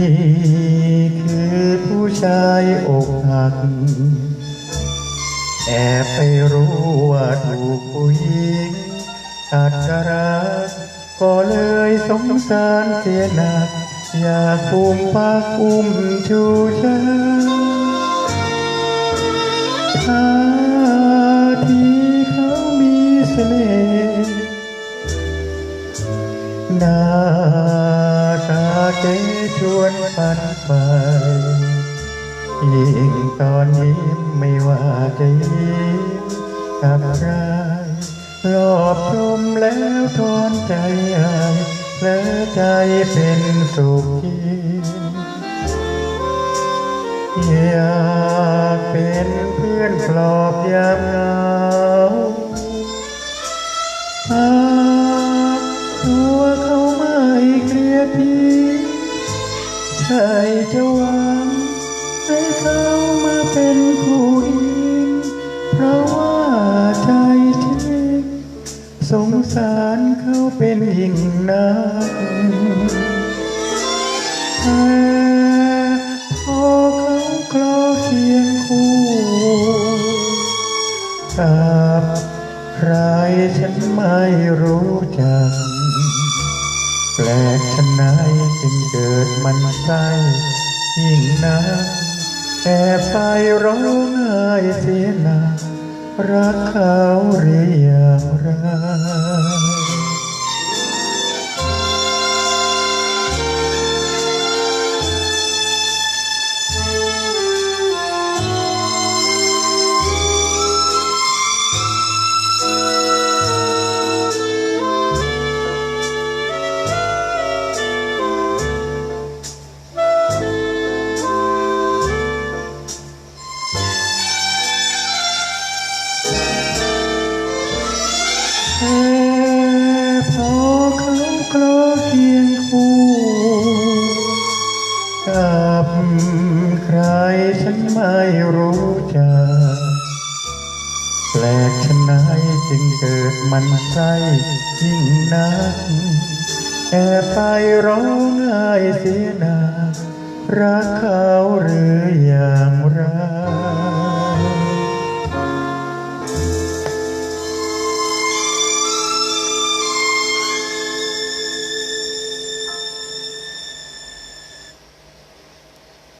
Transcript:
่คือผู้ชายอกหัก แอบไปรู้ว่าถูกผู้หญิงอาจจรักก็เลยสงสารเสียหนัก อยากอุ้มพักอุ้มชูชาท่าที่เขามีเสน่ห์นา ชวนฝันไปยิ่งตอนนี้ไม่ว่าจะยิ้มกับใครรอบชมแล้วทอนใจอายและใจเป็นสุขอยากเป็นเพื่อนปลอบยามเหงา ใช่จะหวังให้เขามาเป็นผู้หญิงเพราะว่าใจจริงสงสารเขาเป็นยิ่งนักแต่พอเขาคลอเคียงคู่กับใครฉันไม่รู้จักแปลกชะไหนายจึงเกิด มันไส้ยิ่งนักแต่ไปร้องไห้เสียหนักรักเขาหรืออย่างไร ไม่รู้จักแปลกชะไหนายจึงเกิดมันใส้ยิ่งนักแอบไปร้องไห้เสียหนารักเขาหรืออยัง